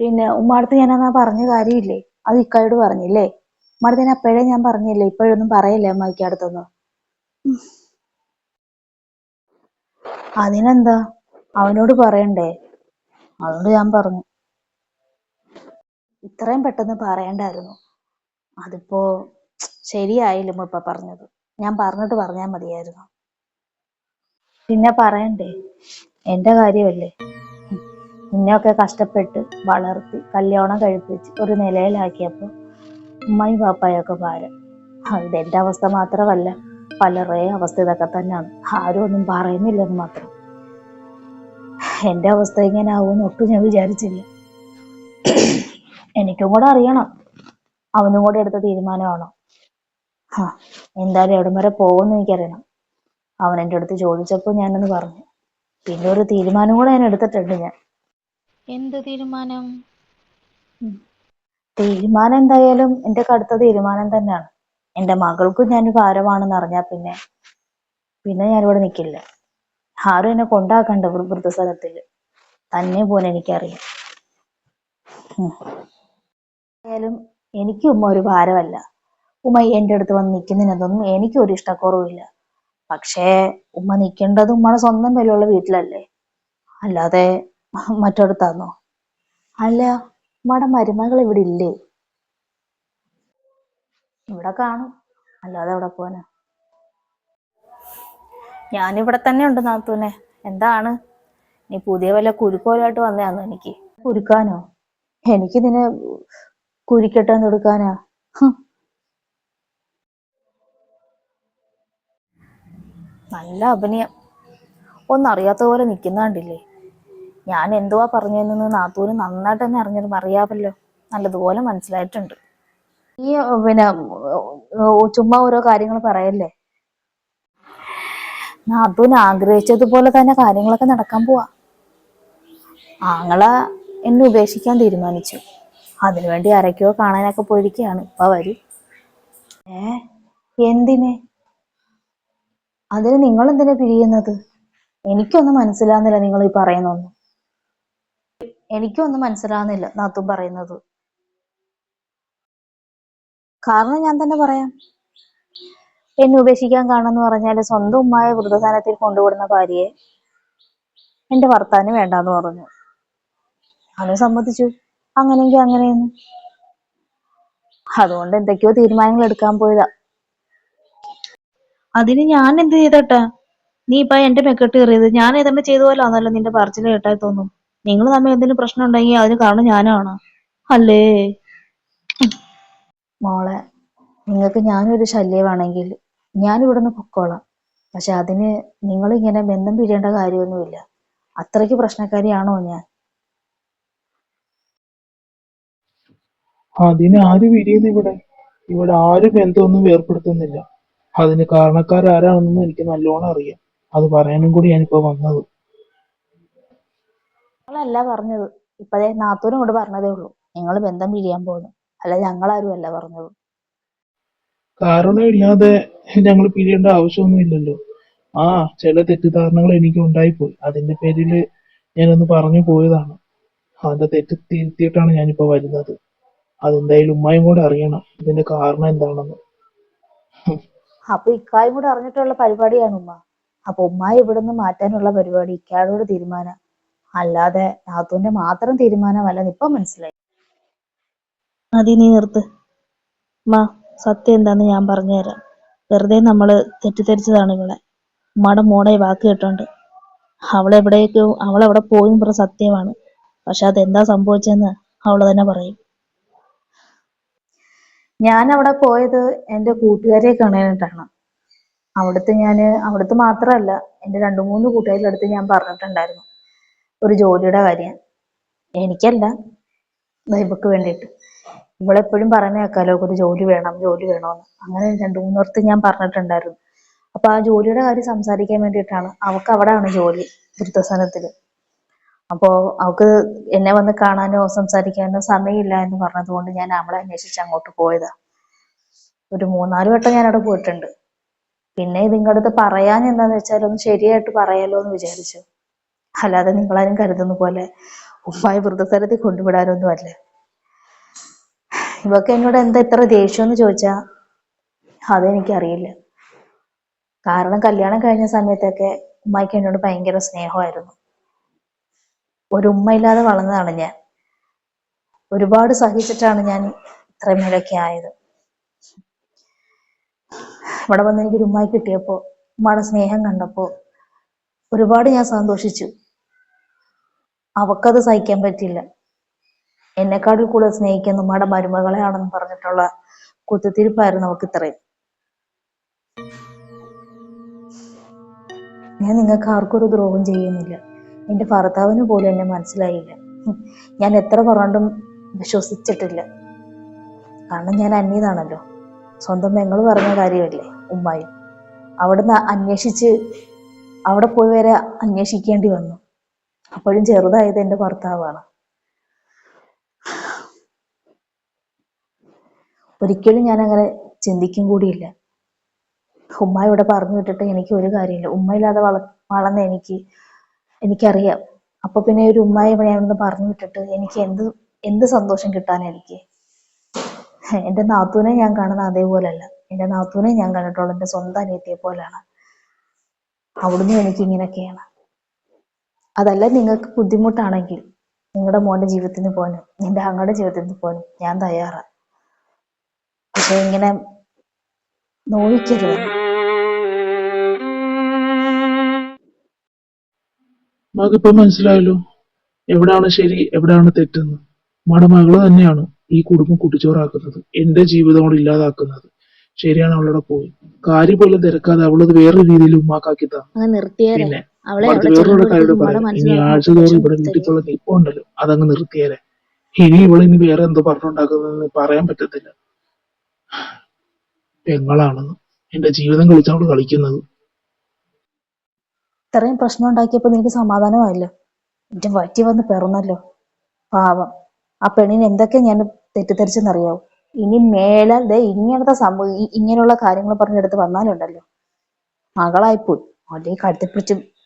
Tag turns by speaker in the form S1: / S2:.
S1: പിന്നെ ഉമ്മാടത്ത് ഞാൻ അന്നാ പറഞ്ഞ കാര്യമില്ലേ? അത് ഇക്കായോട് പറഞ്ഞില്ലേ? ഉമ്മാടത്ത് ഞാൻ അപ്പോഴേ ഞാൻ പറഞ്ഞില്ലേ? ഇപ്പോഴൊന്നും പറയില്ലേ അമ്മായിക്ക് അടുത്തൊന്നും? അതിനെന്താ? അവനോട് പറയണ്ടേ? അതുകൊണ്ട് ഞാൻ പറഞ്ഞു. ഇത്രയും പെട്ടെന്ന് പറയണ്ടായിരുന്നു. അതിപ്പോ ശരിയായില്ല മുപ്പ പറഞ്ഞത്. ഞാൻ പറഞ്ഞിട്ട് പറഞ്ഞാൽ മതിയായിരുന്നു. പിന്നെ പറയണ്ടേ? എന്റെ കാര്യമല്ലേ? നിന്നെയൊക്കെ കഷ്ടപ്പെട്ട് വളർത്തി കല്യാണം കഴിപ്പിച്ച് ഒരു നിലയിലാക്കിയപ്പോ ഉമ്മയും പാപ്പായൊക്കെ ഭാരം. ഇത് എന്റെ അവസ്ഥ മാത്രമല്ല പലരുടെയും അവസ്ഥ ഇതൊക്കെ തന്നെയാണ്. ആരും ഒന്നും പറയുന്നില്ലെന്ന് മാത്രം. എന്റെ അവസ്ഥ ഇങ്ങനെ ആവുമെന്ന് ഒട്ടും ഞാൻ വിചാരിച്ചില്ല. എനിക്കും കൂടെ അറിയണം. അവനും കൂടെ എടുത്ത തീരുമാനമാണോ? ആ എന്തായാലും എവിടം വരെ പോകുമെന്ന് എനിക്കറിയണം. അവൻ എന്റെ അടുത്ത് ചോദിച്ചപ്പോൾ ഞാനൊന്ന് പറഞ്ഞു. പിന്നെ ഒരു തീരുമാനം കൂടെ ഞാൻ എടുത്തിട്ടുണ്ട് ഞാൻ.
S2: എന്ത് തീരുമാനം?
S1: തീരുമാനം എന്തായാലും എന്റെ കടുത്ത തീരുമാനം തന്നെയാണ്. എന്റെ മകൾക്കും ഞാൻ ഭാരമാണെന്ന് അറിഞ്ഞാ പിന്നെ പിന്നെ ഞാൻ ഞാനിവിടെ നിൽക്കില്ല ആരും എന്നെ കൊണ്ടാക്കണ്ട വൃദ്ധസ്ഥലത്തിൽ. തന്നെ പോലെ എനിക്കറിയാം. എന്തായാലും എനിക്ക് ഉമ്മ ഒരു ഭാരമല്ല. ഉമ്മ എന്റെ അടുത്ത് വന്ന് നിൽക്കുന്നതിനൊന്നും എനിക്കൊരു ഇഷ്ടക്കുറവില്ല പക്ഷേ ഉമ്മ നിൽക്കേണ്ടത് ഉമ്മയുടെ സ്വന്തം വിലയുള്ള വീട്ടിലല്ലേ? അല്ലാതെ മറ്റൊരിടത്താന്നോ? അല്ല ഉമ്മയുടെ മരുമകൾ ഇവിടെ ഇല്ലേ? ഇവിടെ കാണും. അല്ലാതെ എവിടെ പോവാനാ? ഞാനിവിടെ തന്നെ ഉണ്ട് നാത്തൂനെ. എന്താണ്? നീ പുതിയ വല്ല കുരുക്കോലായിട്ട് വന്നതാന്നോ എനിക്ക്? കുരുക്കാനോ? എനിക്ക് നിന്നെ കുരിക്കട്ടെന്ന് എടുക്കാനാ. നല്ല അഭിനയം. ഒന്നറിയാത്ത പോലെ നിൽക്കുന്ന കണ്ടില്ലേ? ഞാൻ എന്തുവാ പറഞ്ഞതെന്ന് നാത്തൂന് നന്നായിട്ട് തന്നെ അറിഞ്ഞിട്ട് അറിയാമല്ലോ നല്ലതുപോലെ മനസ്സിലായിട്ടുണ്ട്. ഈ പിന്നെ ചുമ്മാ ഓരോ കാര്യങ്ങൾ പറയല്ലേ? നാത്തൂൻ ആഗ്രഹിച്ചതുപോലെ തന്നെ കാര്യങ്ങളൊക്കെ നടക്കാൻ പോവാ. ആങ്ങള എന്നെ ഉപേക്ഷിക്കാൻ തീരുമാനിച്ചു. അതിനുവേണ്ടി ആരൊക്കെയോ കാണാനൊക്കെ പോയിരിക്കുകയാണ് ഇപ്പൊ വരും. ഏ എന്തിനെ? അതിന് നിങ്ങൾ എന്തിനാ പിരിയുന്നത്? എനിക്കൊന്നും മനസ്സിലാകുന്നില്ല നിങ്ങൾ ഈ പറയുന്നൊന്നും എനിക്കൊന്നും മനസ്സിലാവുന്നില്ല നാത്തും പറയുന്നത്. കാരണം ഞാൻ തന്നെ പറയാം. എന്നെ ഉപേക്ഷിക്കാൻ കാണുമെന്ന് പറഞ്ഞാൽ സ്വന്തം ഉമ്മായ വൃദ്ധസാനത്തിൽ കൊണ്ടുവിടുന്ന ഭാര്യയെ എന്റെ ഭർത്താവിന് വേണ്ടാന്ന് പറഞ്ഞു. അവന് സമ്മതിച്ചു. അങ്ങനെയെങ്കിൽ അങ്ങനെയെന്ന്. അതുകൊണ്ട് എന്തൊക്കെയോ തീരുമാനങ്ങൾ എടുക്കാൻ പോയതാ. അതിന് ഞാൻ എന്ത് ചെയ്തട്ടാ? നീ ഇപ്പൊ എന്റെ മെക്കെട്ട് കയറിയത് ഞാൻ ഏതാണ്ട് ചെയ്ത പോലെ ആണല്ലോ നിന്റെ പറച്ചിൽ കേട്ടായി തോന്നും. നിങ്ങൾ തമ്മിൽ എന്തെങ്കിലും പ്രശ്നം ഉണ്ടെങ്കിൽ അതിന് കാരണം ഞാനാണ്. അല്ലേ? മോളെ നിങ്ങൾക്ക് ഞാനൊരു ശല്യമാണെങ്കിൽ ഞാൻ ഇവിടുന്ന് പൊക്കോളാം. പക്ഷെ അതിന് നിങ്ങൾ ഇങ്ങനെ ബന്ധം പിരിയേണ്ട കാര്യമൊന്നുമില്ല. അത്രയ്ക്ക് പ്രശ്നക്കാരിയാണോ ഞാൻ?
S3: അതിന് ആര് പിരിയുന്നു ഇവിടെ? ഇവിടെ ആരും ബന്ധമൊന്നും ഏർപ്പെടുത്തുന്നില്ല അതിന് കാരണക്കാരാരാണെന്നും എനിക്ക് നല്ലോണം അറിയാം. അത് പറയാനും കൂടി ഞാനിപ്പോ വന്നത്.
S1: നിങ്ങളല്ല പറഞ്ഞത്. ഇപ്പഴേ നാത്തൂനും കൂടെ പറഞ്ഞതേ ഉള്ളൂ. നിങ്ങൾ ബന്ധം പിരിയാൻ പോകുന്നു അല്ല ഞങ്ങളാരും അല്ല പറഞ്ഞത്
S3: കാരണമില്ലാതെ ഞങ്ങൾ പിരിയേണ്ട ആവശ്യമൊന്നും ഇല്ലല്ലോ. ആ ചില തെറ്റിദ്ധാരണകൾ എനിക്ക് ഉണ്ടായിപ്പോയി. അതിന്റെ പേരിൽ ഞാനൊന്ന് പറഞ്ഞു പോയതാണ്. അതിന്റെ തെറ്റ് തിരുത്തിയിട്ടാണ് ഞാനിപ്പോ വരുന്നത്. അതെന്തായാലും ഉമ്മയും കൂടെ അറിയണം ഇതിന്റെ കാരണം എന്താണെന്ന്.
S1: അപ്പൊ ഇക്കായും കൂടെ അറിഞ്ഞിട്ടുള്ള പരിപാടിയാണ് ഉമ്മ. അപ്പൊ ഉമ്മായി ഇവിടുന്ന് മാറ്റാനുള്ള പരിപാടി ഇക്കായോട് തീരുമാനം. അല്ലാതെ നാത്തൂന്റെ മാത്രം തീരുമാനമല്ല ഇപ്പൊ മനസ്സിലായി. അതി നീ നിർത്ത്. മാ സത്യം എന്താന്ന് ഞാൻ പറഞ്ഞുതരാം. വെറുതെ നമ്മൾ തെറ്റിദ്ധരിച്ചതാണ് ഇവിടെ ഉമ്മയുടെ മോടെ വാക്ക് കേട്ടോണ്ട്. അവളെവിടേക്ക് അവളെവിടെ പോയി പറ സത്യമാണ്. പക്ഷെ അതെന്താ സംഭവിച്ചെന്ന് അവൾ തന്നെ പറയും. ഞാൻ അവിടെ പോയത് എന്റെ കൂട്ടുകാരെ കാണാനായിട്ടാണ്. അവിടുത്തെ ഞാൻ അവിടുത്തെ മാത്രമല്ല എന്റെ രണ്ട് മൂന്ന് കൂട്ടുകാരുടെ അടുത്ത് ഞാൻ പറഞ്ഞിട്ടുണ്ടായിരുന്നു. ഒരു ജോലിയുടെ കാര്യം. എനിക്കല്ല. ദൈവക്ക് വേണ്ടിയിട്ട്. ഇവളെപ്പോഴും പറഞ്ഞു കേൾക്കാലോ ഒരു ജോലി വേണം ജോലി വേണമെന്ന് അങ്ങനെ രണ്ടു മൂന്നോർത്ത് ഞാൻ പറഞ്ഞിട്ടുണ്ടായിരുന്നു. അപ്പൊ ആ ജോലിയുടെ കാര്യം സംസാരിക്കാൻ വേണ്ടിയിട്ടാണ്. അവക്ക് അവിടെയാണ് ജോലി വൃദ്ധസനത്തിൽ അപ്പോ അവക്ക് എന്നെ വന്ന് കാണാനോ സംസാരിക്കാനോ സമയമില്ല എന്ന് പറഞ്ഞതുകൊണ്ട് ഞാൻ അവളെ അന്വേഷിച്ച് അങ്ങോട്ട് പോയതാ. ഒരു മൂന്നാൽ വട്ടം ഞാൻ അവിടെ പോയിട്ടുണ്ട്. പിന്നെ ഇതിങ്ങടുത്ത് പറയാൻ എന്താന്ന് വെച്ചാൽ ഒന്ന് ശരിയായിട്ട് പറയാലോ എന്ന് വിചാരിച്ചു. അല്ലാതെ നിങ്ങളാരും കരുതുന്ന പോലെ ഉമ്മായി വൃദ്ധസ്ഥലത്തിൽ കൊണ്ടുവിടാനൊന്നും അല്ല. ഇവക്ക് എന്നോട് എന്താ ഇത്ര ദേഷ്യം എന്ന് ചോദിച്ചാ അതെനിക്കറിയില്ല. കാരണം കല്യാണം കഴിഞ്ഞ സമയത്തൊക്കെ ഉമ്മായിക്ക് എന്നോട് ഭയങ്കര സ്നേഹമായിരുന്നു. ഒരു ഉമ്മ ഇല്ലാതെ വളർന്നതാണ് ഞാൻ. ഒരുപാട് സഹിച്ചിട്ടാണ് ഞാൻ ഇത്രയും മേലൊക്കെ ആയത്. ഇവിടെ വന്ന് എനിക്കൊരു ഉമ്മായി കിട്ടിയപ്പോ ഉമ്മയുടെ സ്നേഹം കണ്ടപ്പോ ഒരുപാട് ഞാൻ സന്തോഷിച്ചു. അവക്കത് സഹിക്കാൻ പറ്റില്ല. എന്നെക്കാട്ടിൽ കൂടുതൽ സ്നേഹിക്കുന്ന ഉമ്മയുടെ മരുമകളെയാണെന്ന് പറഞ്ഞിട്ടുള്ള കുത്തിത്തിരിപ്പായിരുന്നു നമുക്ക് ഇത്രയും. ഞാൻ നിങ്ങൾക്ക് ആർക്കൊരു ദ്രോഹം ചെയ്യുന്നില്ല. എന്റെ ഭർത്താവിന് പോലും എന്നെ മനസ്സിലായില്ല. ഞാൻ എത്ര പറഞ്ഞിട്ടും വിശ്വസിച്ചിട്ടില്ല. കാരണം ഞാൻ അന്യതാണല്ലോ. സ്വന്തം ഞങ്ങൾ പറഞ്ഞ കാര്യമല്ലേ ഉമ്മായും. അവിടുന്ന് അന്വേഷിച്ച് അവിടെ പോയി വരെ അന്വേഷിക്കേണ്ടി വന്നു. അപ്പോഴും ചെറുതായത് എന്റെ ഭർത്താവാണ്. ഒരിക്കലും ഞാൻ അങ്ങനെ ചിന്തിക്കും കൂടിയില്ല. ഉമ്മ ഇവിടെ പറഞ്ഞു വിട്ടിട്ട് എനിക്ക് ഒരു കാര്യമില്ല. ഉമ്മയില്ലാതെ വള വളർന്ന എനിക്ക് എനിക്കറിയാം. അപ്പൊ പിന്നെ ഒരു ഉമ്മായി ഞാനൊന്ന് പറഞ്ഞു വിട്ടിട്ട് എനിക്ക് എന്ത് എന്ത് സന്തോഷം കിട്ടാൻ എനിക്ക്? എന്റെ നാത്തൂനെ ഞാൻ കാണുന്ന അതേപോലല്ല എന്റെ നാത്തൂനെ ഞാൻ കണ്ടിട്ടുള്ള. എന്റെ സ്വന്തം അനിയത്തിയെ പോലെയാണ്. അവിടുന്ന് എനിക്ക് ഇങ്ങനെയൊക്കെയാണ് അതല്ല നിങ്ങൾക്ക് ബുദ്ധിമുട്ടാണെങ്കിൽ നിങ്ങളുടെ മോന്റെ ജീവിതത്തിന് പോകാനും നിന്റെ അങ്ങയുടെ ജീവിതത്തിന് പോകാനും ഞാൻ തയ്യാറാ. പക്ഷെ ഇങ്ങനെ നോവിക്കരുത്.
S3: മകപ്പം മനസ്സിലായല്ലോ എവിടാണ് ശരി എവിടാണ് തെറ്റെന്ന്. മടമകൾ മകൾ തന്നെയാണ് ഈ കുടുംബം കുട്ടിച്ചോറാക്കുന്നത് എന്റെ ജീവിതം അവൾ ഇല്ലാതാക്കുന്നത്. ശരിയാണ് അവളുടെ പോയി കാര്യം പോലും തിരക്കാതെ അവളത് വേറൊരു രീതിയിൽ ഉമ്മാക്കാക്കി തന്നു പിന്നെ
S1: അവളെ
S3: വേറൊരു കാര്യം പറയാം. ഇനി ആഴ്ച തോറും ഇവിടെ വീട്ടിലുള്ള നിപ്പുണ്ടല്ലോ അതങ്ങ് നിർത്തിയേരെ. ഇനി ഇവിടെ ഇനി വേറെ എന്തോ പറഞ്ഞുണ്ടാക്കുന്നതെന്ന് പറയാൻ പറ്റത്തില്ല. പെങ്ങളാണെന്ന്. എന്റെ ജീവിതം കളിച്ചവൾ കളിക്കുന്നത്.
S1: ഇത്രയും പ്രശ്നം ഉണ്ടാക്കിയപ്പോ നിനക്ക് സമാധാനമായല്ലോ? എന്റെ വയറ്റി വന്ന് പിറന്നല്ലോ. പാവം. ആ പെണ്ണിന് എന്തൊക്കെ ഞാൻ തെറ്റിദ്ധരിച്ചെന്നറിയാവോ? ഇനി മേലാൽ ദേ ഇങ്ങനത്തെ സംഭവം ഇങ്ങനെയുള്ള കാര്യങ്ങൾ പറഞ്ഞെടുത്ത് വന്നാലുണ്ടല്ലോ. മകളായിപ്പോയി. അല്ലെങ്കിൽ കടുത്തിപ്പിടിച്ചും പിടിച്ച്